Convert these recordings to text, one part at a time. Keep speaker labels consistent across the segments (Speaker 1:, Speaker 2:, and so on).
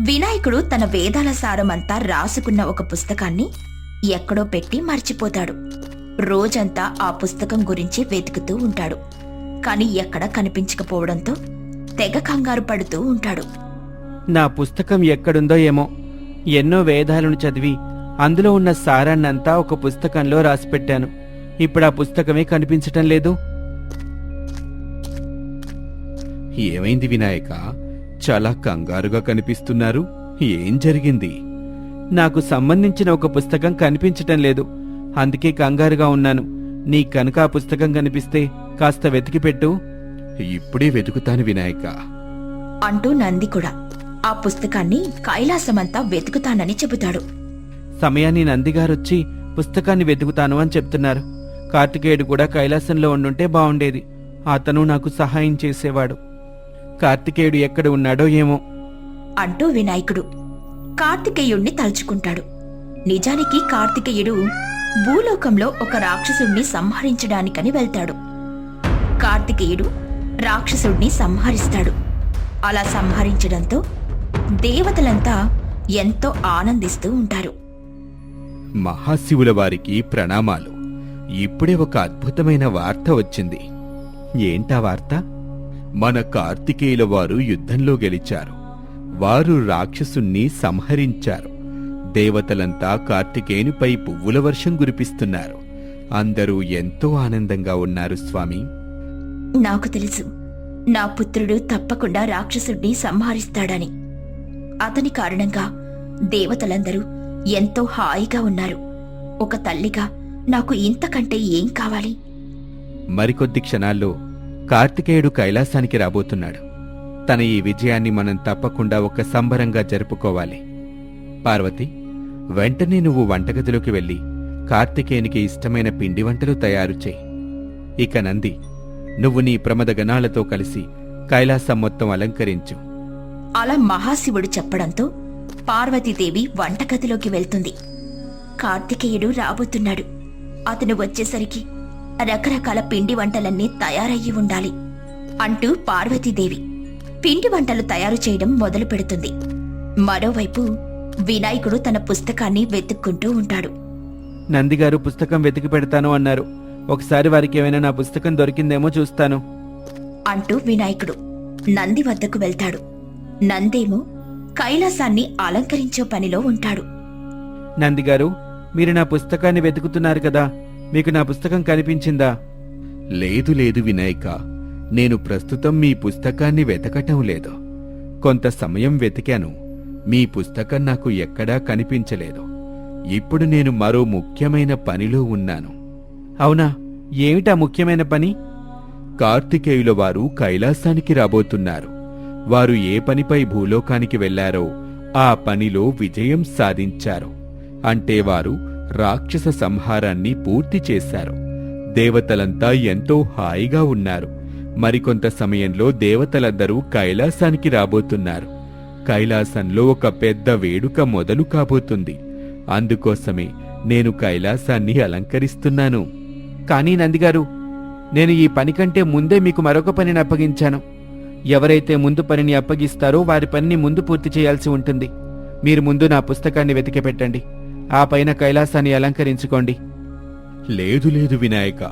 Speaker 1: వినాయకుడు తన వేదాల సారమంతా రాసుకున్న ఒక పుస్తకాన్ని ఎక్కడో పెట్టి మర్చిపోతాడు. రోజంతా ఆ పుస్తకం గురించి వెతుకుతూ ఉంటాడు. కాని ఎక్కడ కనిపించకపోవడంతో తెగ కంగారు పడుతూ ఉంటాడు.
Speaker 2: నా పుస్తకం ఎక్కడుందో ఏమో. ఎన్నో వేదాలను చదివి అందులో ఉన్న సారాన్నంతా ఒక పుస్తకంలో రాసిపెట్టాను. ఇప్పుడు ఆ పుస్తకమే కనిపించటం లేదు. ఏమైంది వినాయక? చాలా కంగారుగా కనిపిస్తున్నారు. ఏం జరిగింది? నాకు సంబంధించిన ఒక పుస్తకం కనిపించటం లేదు. అందుకే కంగారుగా ఉన్నాను. నీ కనుక ఆ పుస్తకం కనిపిస్తే కాస్త వెతికి పెట్టు. ఇప్పుడే వెతుకుతాను వినాయక.
Speaker 1: అంటూ నంది కూడా. ఆ పుస్తకాన్ని కైలాసమంతా వెతుకుతానని చెబుతాడు.
Speaker 2: సమయాన్ని నందిగారొచ్చి పుస్తకాన్ని వెతుకుతాను అని చెప్తున్నారు. కార్తికేయుడు కూడా కైలాసంలో ఉండుంటే బావుండేది. అతను నాకు సహాయం చేసేవాడు. కార్తికేయుడు ఎక్కడ ఉన్నాడో ఏమో.
Speaker 1: అంటూ వినాయకుడు కార్తికేయుణ్ణి తలుచుకుంటాడు. నిజానికి కార్తికేయుడు భూలోకంలో ఒక రాక్షసుణ్ణి సంహరించడానికని వెళ్తాడు. కార్తికేయుడు రాక్షసుణ్ణి సంహరిస్తాడు. అలా సంహరించడంతో దేవతలంతా ఎంతో ఆనందిస్తూ ఉంటారు.
Speaker 2: మహాశివుల వారికి ప్రణామాలు. ఇప్పుడే ఒక అద్భుతమైన వార్త వచ్చింది. ఏంటా వార్త? మన కార్తికేయుల వారు యుద్ధంలో గెలిచారు. వారు రాక్షసుణ్ణి సంహరించారు. దేవతలంతా కార్తికేయునిపై పువ్వుల వర్షం కురిపిస్తున్నారు. అందరూ ఎంతో ఆనందంగా ఉన్నారు స్వామి.
Speaker 1: నాకు తెలుసు. నా పుత్రుడు తప్పకుండా రాక్షసుడిని సంహరిస్తాడని. అతని కారణంగా దేవతలందరూ ఎంతో హాయిగా ఉన్నారు. ఒక తల్లిగా నాకు ఇంతకంటే ఏం కావాలి?
Speaker 2: మరికొద్ది క్షణాల్లో కార్తికేయుడు కైలాసానికి రాబోతున్నాడు. తన ఈ విజయాన్ని మనం తప్పకుండా ఒక సంబరంగా జరుపుకోవాలి. పార్వతి వెంటనే నువ్వు వంటగదిలోకి వెళ్ళి కార్తికేయునికి ఇష్టమైన పిండి వంటలు తయారు చేయి. ఇక నంది నువ్వు నీ ప్రమద గణాలతో కలిసి కైలాసం మొత్తం అలంకరించు.
Speaker 1: అలా మహాశివుడు చెప్పడంతో పార్వతీదేవి వంటగదిలోకి వెళ్తుంది. కార్తికేయుడు రాబోతున్నాడు. అతను వచ్చేసరికి రకరకాల పిండి వంటలన్నీ తయారయ్యి ఉండాలి అంటూ పార్వతీదేవి. పిండి వంటలు తయారు చేయడం మొదలు పెడుతుంది. మరోవైపు వినాయకుడు తన పుస్తకాన్ని వెతుక్కుంటూ ఉంటాడు.
Speaker 2: నందిగారు పుస్తకం వెతికి పెడతాను అన్నారు. ఒకసారి వారికి ఏమైనా నా పుస్తకం దొరికిందేమో చూస్తాను.
Speaker 1: అంటూ వినాయకుడు నంది వద్దకు వెళ్తాడు. నందేమో కైలాసాన్ని అలంకరించే పనిలో ఉంటాడు.
Speaker 2: నందిగారు మీరు నా పుస్తకాన్ని వెతుకుతున్నారు కదా? మీకు నా పుస్తకం కనిపించిందా? లేదు లేదు వినాయక నేను ప్రస్తుతం మీ పుస్తకాన్ని వెతకటం లేదు. కొంత సమయం వెతికాను మీ పుస్తకం నాకు ఎక్కడా కనిపించలేదు. ఇప్పుడు నేను మరో ముఖ్యమైన పనిలో ఉన్నాను. అవునా? ఏమిటా ముఖ్యమైన పని? కార్తికేయుల వారు కైలాసానికి రాబోతున్నారు. వారు ఏ పనిపై భూలోకానికి వెళ్ళారో ఆ పనిలో విజయం సాధించారు. అంటే వారు రాక్షస సంహారాన్ని పూర్తి చేశారు. దేవతలంతా ఎంతో హాయిగా ఉన్నారు. మరికొంత సమయంలో దేవతలందరూ కైలాసానికి రాబోతున్నారు. కైలాసంలో ఒక పెద్ద వేడుక మొదలు కాబోతుంది. అందుకోసమే నేను కైలాసాన్ని అలంకరిస్తున్నాను. కానీ నందిగారు నేను ఈ పని కంటే ముందే మీకు మరొక పనిని అప్పగించాను. ఎవరైతే ముందు పనిని అప్పగిస్తారో వారి పనిని ముందు పూర్తి చేయాల్సి ఉంటుంది. మీరు ముందు నా పుస్తకాన్ని వెతికి పెట్టండి. ఆ పైన కైలాసాన్ని అలంకరించుకోండి. లేదు లేదు వినాయక.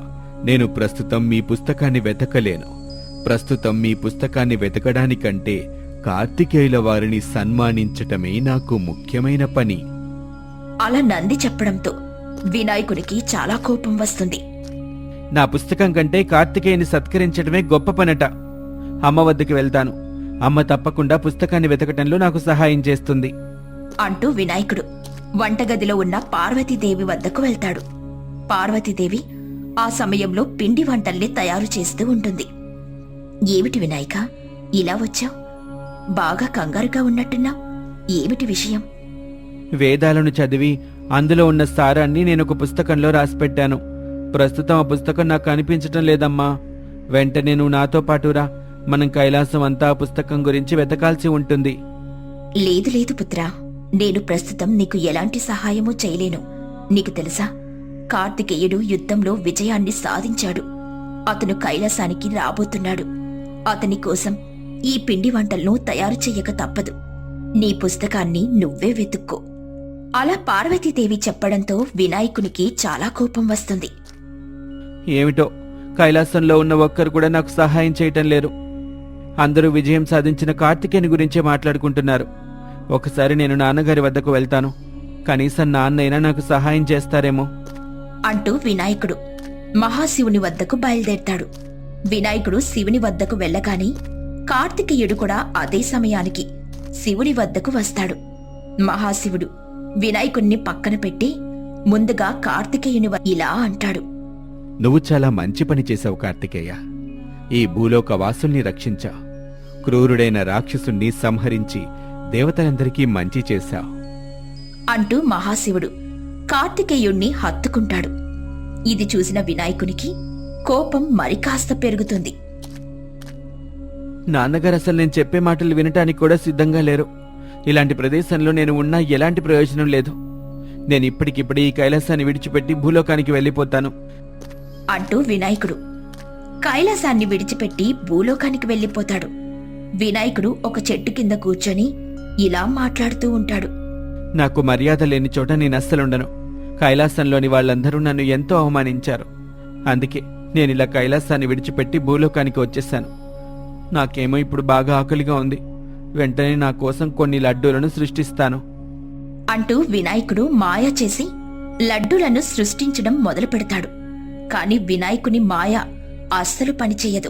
Speaker 2: నేను ప్రస్తుతం మీ పుస్తకాన్ని వెతకలేను. ప్రస్తుతం మీ పుస్తకాన్ని వెతకడానికంటే కార్తికేయుల వారిని సన్మానించటమే నాకు ముఖ్యమైన పని.
Speaker 1: అలా నంది చెప్పడంతో వినాయకుడికి చాలా కోపం వస్తుంది.
Speaker 2: నా పుస్తకం కంటే కార్తికేయుని సత్కరించడమే గొప్ప పనట. అమ్మ వద్దకు వెళ్తాను. అమ్మ తప్పకుండా పుస్తకాన్ని వెతకటంలో నాకు సహాయం చేస్తుంది.
Speaker 1: అంటూ వినాయకుడు వంటగదిలో ఉన్న పార్వతీదేవి వద్దకు వెళ్తాడు. పార్వతీదేవి ఆ సమయంలో పిండి వంటల్ని తయారు చేస్తూ ఉంటుంది. ఏమిటి వినాయక? ఇలా వచ్చావు? బాగా కంగారుగా ఉన్నట్టున్నా? ఏమిటి విషయం?
Speaker 2: వేదాలను చదివి అందులో ఉన్న సారాన్ని నేను ఒక పుస్తకంలో రాసిపెట్టాను. ప్రస్తుతం ఆ పుస్తకం నాకు కనిపించటం లేదమ్మా. వెంటనే నువ్వు నాతో పాటు రా. మనం కైలాసం అంతా ఆ పుస్తకం గురించి వెతకాల్సి ఉంటుంది.
Speaker 1: లేదు లేదు పుత్రా. నేను ప్రస్తుతం నీకు ఎలాంటి సహాయమూ చేయలేను. నీకు తెలుసా? కార్తికేయుడు యుద్ధంలో విజయాన్ని సాధించాడు. అతను కైలాసానికి రాబోతున్నాడు. అతని కోసం ఈ పిండి వంటలను తయారు చెయ్యక తప్పదు. నీ పుస్తకాన్ని నువ్వే వెతుక్కో. అలా పార్వతీదేవి చెప్పడంతో వినాయకునికి చాలా కోపం వస్తుంది.
Speaker 2: ఏమిటో? కైలాసంలో ఉన్న ఒక్కరు కూడా నాకు సహాయం చేయటం లేరు. అందరూ విజయం సాధించిన కార్తికేయుని గురించే మాట్లాడుకుంటున్నారు. ఒకసారి నేను నాన్నగారి వద్దకు వెళ్తాను. కనీసం నాన్నైనా నాకు సహాయం చేస్తారేమో.
Speaker 1: అంటూ వినాయకుడు మహాశివుని వద్దకు బయలుదేరతాడు. వినాయకుడు శివుని వద్దకు వెళ్ళగాని కార్తికేయుడు కూడా అదే సమయానికి శివుని వద్దకు వస్తాడు. మహాశివుడు వినాయకుణ్ణి పక్కన పెట్టి ముందుగా కార్తికేయుని ఇలా అంటాడు.
Speaker 2: నువ్వు చాలా మంచి పని చేశావు కార్తికేయ. ఈ భూలోక వాసుల్ని రక్షించా. క్రూరుడైన రాక్షసుణ్ణి సంహరించి దేవతలందరికీ మంచి చేశావు.
Speaker 1: అంటూ మహాశివుడు కార్తికేయుణ్ణి హత్తుకుంటాడు. ఇది చూసిన వినాయకునికి కోపం మరి కాస్త పెరుగుతుంది.
Speaker 2: నాన్నగారు అసలు నేను చెప్పే మాటలు వినటానికి కూడా సిద్ధంగా లేరు. ఇలాంటి ప్రదేశంలో నేను ఉన్నా ఎలాంటి ప్రయోజనం లేదు. నేను ఇప్పటికిప్పుడే ఈ కైలాసాన్ని విడిచిపెట్టి భూలోకానికి వెళ్ళిపోతాను.
Speaker 1: అంటూ వినాయకుడు కైలాసాన్ని విడిచిపెట్టి భూలోకానికి వెళ్ళిపోతాడు. వినాయకుడు ఒక చెట్టు కింద కూర్చొని ఇలా మాట్లాడుతూ ఉంటాడు.
Speaker 2: నాకు మర్యాద లేని చోట నేను అస్సలుండను. కైలాసంలోని వాళ్ళందరూ నన్ను ఎంతో అవమానించారు. అందుకే నేను ఇలా కైలాసాన్ని విడిచిపెట్టి భూలోకానికి వచ్చేసాను నాకేమో ఇప్పుడు బాగా ఆకలిగా ఉంది. వెంటనే నా కోసం కొన్ని లడ్డూలను సృష్టిస్తాను.
Speaker 1: అంటూ వినాయకుడు మాయ చేసి లడ్డూలను సృష్టించడం మొదలు పెడతాడు. కాని వినాయకుని మాయ అస్సలు పనిచేయదు.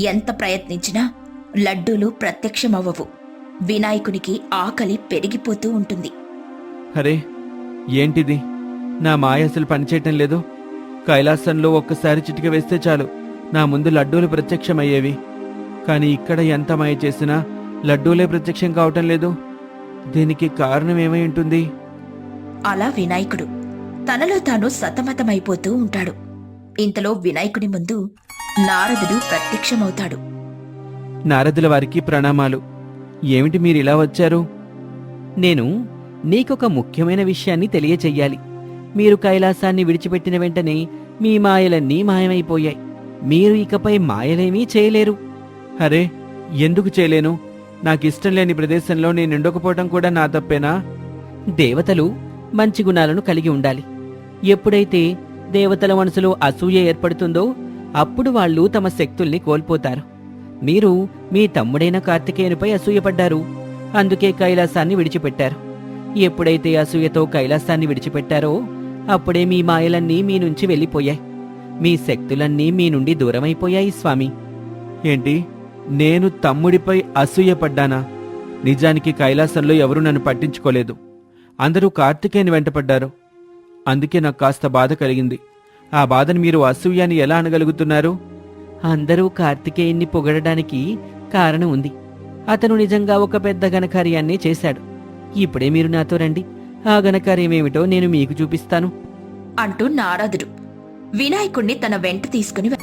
Speaker 1: ఎంత ప్రయత్నించినా లడ్డూలు ప్రత్యక్షమవ్వవు. వినాయకునికి ఆకలి పెరిగిపోతూ ఉంటుంది.
Speaker 2: అరే ఏంటిది? నా మాయ అసలు పనిచేయటం లేదు. కైలాసంలో ఒక్కసారి చిటిక వేస్తే చాలు. నా ముందు లడ్డూలు ప్రత్యక్షమయ్యేవి. కానీ ఇక్కడ ఎంత మాయ చేసినా లడ్డూలే ప్రత్యక్షం కావటం లేదు. దీనికి కారణం ఏమై ఉంటుంది?
Speaker 1: అలా వినాయకుడు తనలో తాను సతమతమైపోతూ ఉంటాడు. ఇంతలో వినాయకుడి ముందు నారదుడు ప్రత్యక్షమవుతాడు.
Speaker 2: నారదుల వారికి ప్రణామాలు. ఏమిటి మీరు ఇలా వచ్చారు?
Speaker 3: నేను నీకొక ముఖ్యమైన విషయాన్ని తెలియచెయ్యాలి. మీరు కైలాసాన్ని విడిచిపెట్టిన వెంటనే మీ మాయలన్నీ మాయమైపోయాయి. మీరు ఇకపై మాయలేమీ చేయలేరు.
Speaker 2: అరే ఎందుకు చేయలేను? నాకిష్టం లేని ప్రదేశంలో నేను ఉండకపోవటం కూడా నా తప్పేనా?
Speaker 3: దేవతలు మంచి గుణాలను కలిగి ఉండాలి. ఎప్పుడైతే దేవతల మనసులో అసూయ ఏర్పడుతుందో అప్పుడు వాళ్ళు తమ శక్తుల్ని కోల్పోతారు. మీరు మీ తమ్ముడైన కార్తికేయునిపై అసూయపడ్డారు. అందుకే కైలాసాన్ని విడిచిపెట్టారు. ఎప్పుడైతే అసూయతో కైలాసాన్ని విడిచిపెట్టారో అప్పుడే మీ మాయలన్నీ మీ నుంచి వెళ్ళిపోయాయి. మీ శక్తులన్నీ మీ నుండి దూరమైపోయాయి స్వామి.
Speaker 2: ఏంటి? నేను తమ్ముడిపై అసూయపడ్డానా? నిజానికి కైలాసంలో ఎవరూ నన్ను పట్టించుకోలేదు. అందరూ కార్తికేయుని వెంటపడ్డారు అందుకే నాకు కాస్త బాధ కలిగింది. ఆ బాధను మీరు అసూయాన్ని ఎలా అనగలుగుతున్నారు?
Speaker 3: అందరూ కార్తికేయుణ్ణి పొగడడానికి కారణం ఉంది. అతను నిజంగా ఒక పెద్ద ఘనకార్యాన్ని చేశాడు. ఇప్పుడే మీరు నాతో రండి. ఆ ఘనకార్యం ఏమిటో నేను మీకు చూపిస్తాను.
Speaker 1: అంటూ నారదుడు వినాయకుణ్ణి తన వెంట తీసుకుని వె-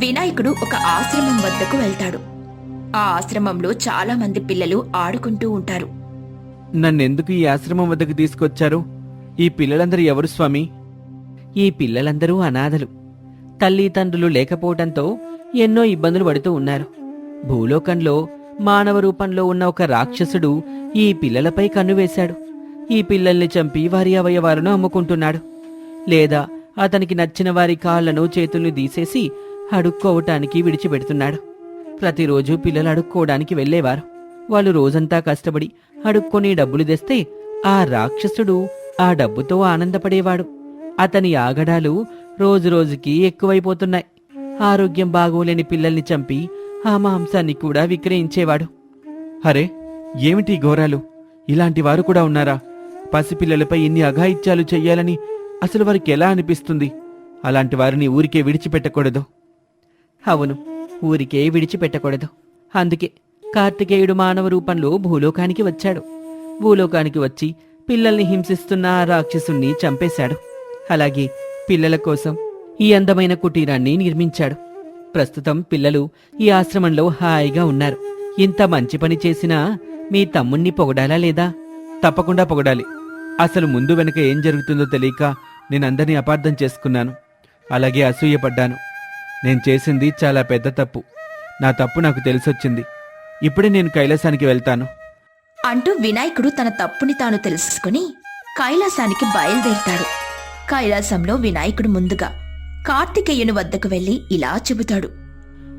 Speaker 1: వినాయకుడు ఒక ఆశ్రమం వద్దకు వెళ్తాడు. ఆ ఆశ్రమంలో చాలా మంది పిల్లలు ఆడుకుంటూ ఉంటారు.
Speaker 2: నన్నెందుకు ఈ ఆశ్రమం వద్దకు తీసుకొచ్చారు? ఈ పిల్లలందరూ ఎవరు స్వామి?
Speaker 3: ఈ పిల్లలందరూ అనాథలు. తల్లిదండ్రులు లేకపోవడంతో లేకపోవటంతో ఎన్నో ఇబ్బందులు పడుతూ ఉన్నారు. భూలోకంలో మానవ రూపంలో ఉన్న ఒక రాక్షసుడు ఈ పిల్లలపై కన్నువేశాడు ఈ పిల్లల్ని చంపి వారి అవయవాలను అమ్ముకుంటున్నాడు. లేదా అతనికి నచ్చిన వారి కాళ్ళను చేతుల్ని తీసేసి అడుక్కోవటానికి విడిచిపెడుతున్నాడు. ప్రతిరోజు పిల్లలు అడుక్కోవడానికి వెళ్ళేవారు. వాళ్ళు రోజంతా కష్టపడి అడుక్కొని డబ్బులు తెస్తే ఆ రాక్షసుడు ఆ డబ్బుతో ఆనందపడేవాడు. అతని ఆగడాలు రోజురోజుకి ఎక్కువైపోతున్నాయి. ఆరోగ్యం బాగోలేని పిల్లల్ని చంపి ఆ మాంసాన్ని కూడా విక్రయించేవాడు.
Speaker 2: అరే ఏమిటి ఘోరాలు? ఇలాంటి వారు కూడా ఉన్నారా? పసిపిల్లలపై ఇన్ని అఘాయిత్యాలు చెయ్యాలని అసలు వారికి ఎలా అనిపిస్తుంది? అలాంటి వారిని ఊరికే విడిచిపెట్టకూడదు.
Speaker 3: అవును ఊరికే విడిచిపెట్టకూడదు. అందుకే కార్తికేయుడు మానవ రూపంలో భూలోకానికి వచ్చాడు. భూలోకానికి వచ్చి పిల్లల్ని హింసిస్తున్న ఆ రాక్షసుణ్ణి చంపేశాడు. అలాగే పిల్లల కోసం ఈ అందమైన కుటీరాన్ని నిర్మించాడు. ప్రస్తుతం పిల్లలు ఈ ఆశ్రమంలో హాయిగా ఉన్నారు. ఇంత మంచి పని చేసినా మీ తమ్ముణ్ణి పొగడాలా లేదా?
Speaker 2: తప్పకుండా పొగడాలి. అసలు ముందు వెనక ఏం జరుగుతుందో తెలియక నేనందరినీ అపార్థం చేసుకున్నాను. అలాగే అసూయపడ్డాను నేను చేసింది చాలా పెద్ద తప్పు. నా తప్పు నాకు తెలిసొచ్చింది. ఇప్పుడే నేను కైలాసానికి వెళ్తాను.
Speaker 1: అంటూ వినాయకుడు తన తప్పుని తాను తెలుసుకుని కైలాసానికి బయలుదేరుతాడు. కైలాసంలో వినాయకుడు ముందుగా కార్తికేయుని వద్దకు వెళ్ళి ఇలా చెబుతాడు.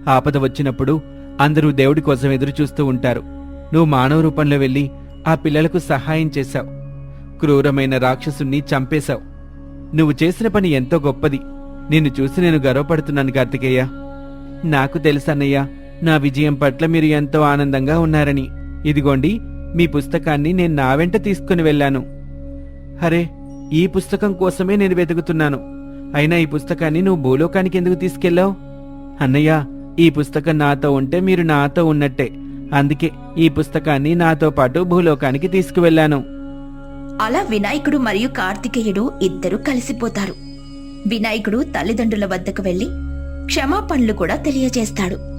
Speaker 2: ఆపద వచ్చినప్పుడు అందరూ దేవుడి కోసం ఎదురు చూస్తూ ఉంటారు. నువ్వు మానవ రూపంలో వెళ్ళి ఆ పిల్లలకు సహాయం చేశావు. క్రూరమైన రాక్షసుణ్ణి చంపేశావు. నువ్వు చేసిన పని ఎంతో గొప్పది. నిన్ను చూసి నేను గర్వపడుతున్నాను కార్తికేయ. నాకు తెలుసన్నయ్య నా విజయం పట్ల మీరు ఎంతో ఆనందంగా ఉన్నారని. ఇదిగోండి మీ పుస్తకాన్ని నేను నా వెంట తీసుకుని వెళ్ళాను. అరే ఈ పుస్తకం కోసమే నేను వెతుకుతున్నాను. అయినా ఈ పుస్తకాన్ని నువ్వు భూలోకానికి ఎందుకు తీసుకెళ్ళావు అన్నయ్య ఈ పుస్తకం నాతో ఉంటే మీరు నాతో ఉన్నట్టే. అందుకే ఈ పుస్తకాన్ని నాతో పాటు భూలోకానికి తీసుకువెళ్ళాను.
Speaker 1: అలా వినాయకుడు మరియు కార్తికేయుడు ఇద్దరూ కలిసిపోతారు. వినాయకుడు తల్లిదండ్రుల వద్దకు వెళ్ళి క్షమాపణలు కూడా తెలియజేస్తాడు.